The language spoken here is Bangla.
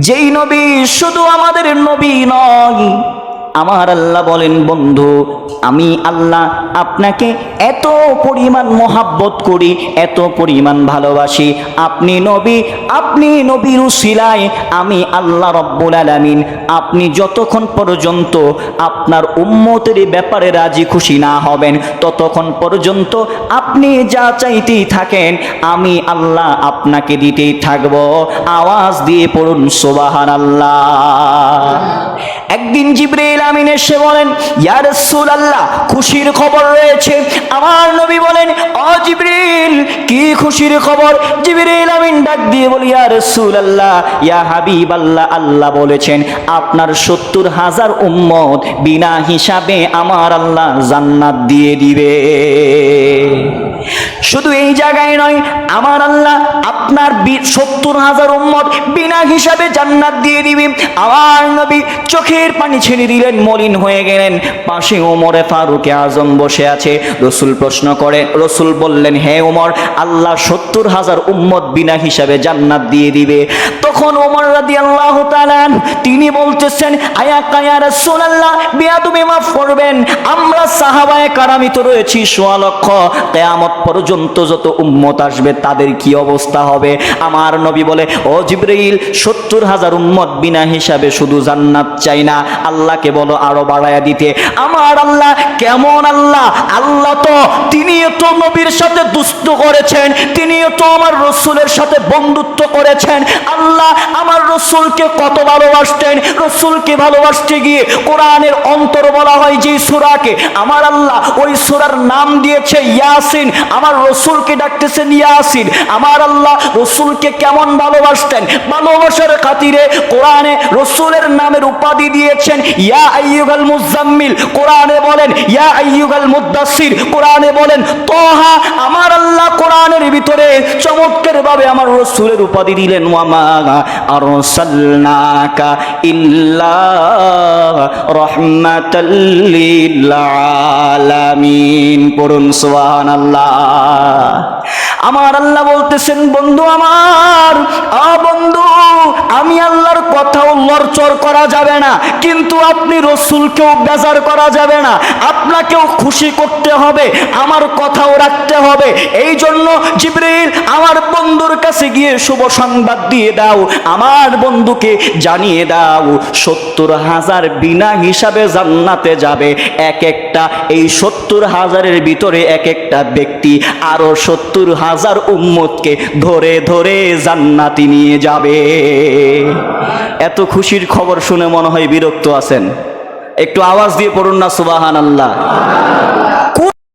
যেই নবী শুধু আমাদের নবী নয় আমার আল্লাহ বলেন, বন্ধু, আমি আল্লাহ আপনাকে এত পরিমাণ মহাব্বত করি, এত পরিমাণ ভালোবাসি। আপনি নবী, আপনি নবীর উসিলায় আমি আল্লাহ রব্বুল আলামিন। আপনি যতক্ষণ পর্যন্ত আপনার উম্মতের ব্যাপারে রাজি খুশি না হবেন, ততক্ষণ পর্যন্ত আপনি যা চাইতেই থাকেন, আমি আল্লাহ আপনাকে দিতেই থাকব। আওয়াজ দিয়ে পড়ুন সোবাহান আল্লাহ একদিন জিব্রাইল আমিন এসে বলেন, ইয়া রাসূলুল্লাহ, খুশির খবর রয়েছে। আমার নবী বলেন ও জিব্রাইল কি খুশির খবর? জিব্রাইল আমিন ডাক দিয়ে বলি, ইয়া রাসূলুল্লাহ, ইয়া হাবিবাল্লাহ, আল্লাহ বলেছেন, আপনার সত্তর হাজার উম্মত বিনা হিসাবে আমার আল্লাহ জান্নাত দিয়ে দিবে। শুধু এই জায়গায় নয়, আমার আল্লাহ আপনার সত্তর হাজার উম্মত বিনা হিসাবে জান্নাত দিয়ে দিবে। আমার নবী চোখের পানি ছেড়ে দিলেন, মলিন হয়ে গেলেন। পাশে ওমরে ফারুকে আজম বসে আছে। রসুল প্রশ্ন করে, রসুল বললেন, হে ওমর, আল্লাহ সত্তর হাজার উম্মত বিনা হিসাবে জান্নাত দিয়ে দিবে। তখন ওমর রাদি আল্লাহ তালান তিনি বলতেছেন, আয়া কায়া রসুল আল্লাহ বিয়া তুমি মাফ করবেন। আমরা সাহাবায় কারামিত রয়েছি, সোয়া লক্ষ। কেয়ামত পর্যন্ত যত উম্মত আসবে, তাদের কি অবস্থা হবে? আমার নবী বলে, ও জিব্রাইল, সত্তর হাজার উম্মত বিনা হিসাবে শুধু জান্নাত চাই না। আল্লাহকে বলো আরও বাড়ায়া দিতে। আমার আল্লাহ কেমন আল্লাহ? আল্লাহ তো, তিনিও তো নবীর সাথে দুষ্ট করেছেন, তিনিও তো আমার রসুলের সাথে বন্ধুত্ব করেছেন। আল্লাহ আমার রসুলকে কত ভালোবাসতেন? রসুলকে ভালোবাসতে গিয়ে কোরআনের অন্তর বলা হয় যে সুরাকে। আমার আল্লাহ ওই সুরার নাম দিয়েছে ইয়াসিন। আমার রসুলকে ডাকতেছেন ইয়াসিন। আমার আল্লাহ রসুলকে কেমন ভালোবাসতেন? ভালোবাসার খাতিরে কোরআনে রসুলের নামের উপাধি দিয়েছেন, ইয়া আইয়ুগাল মুজাম্মিল। কোরআনে বলেন, ইয়া আইয়ুগাল মুদাসসির। কোরআনে বলেন, তোহা আমার আল্লাহ কোরআনের ভিতরে চমৎকার ভাবে আমার রসুলের উপাধি দিলেন। ওয়ামা আরসালনাকা ইল্লা রাহমাতাল লিল আলামিন পড়ুন সুবহানাল্লাহ। আমার আল্লাহ বলতেছেন, বন্ধু আমার বন্ধু, আমি আল্লাহর কথাও লড়চড় করা যাবে না, কিন্তু আপনি রসুলকেও বেজার করা যাবে না, আপনাকেও খুশি করতে হবে, আমার কথাও রাখতে হবে এই জন্য জিব্রিল, আমার বন্ধুর কাছে গিয়ে শুভ সংবাদ দিয়ে দাও, আমার বন্ধুকে জানিয়ে দাও, সত্তর হাজার বিনা হিসাবে জান্নাতে যাবে, এক একটা, এই সত্তর হাজারের ভিতরে এক একটা ব্যক্তি, আরও সত্তর হাজার উম্মতকে ধরে ধরে জান্নাতি নিয়ে যাবে। এত খুশির খবর শুনে মনে হয় বিরক্ত আছেন। একটু আওয়াজ দিয়ে পড়ুন না সুবাহান আল্লাহ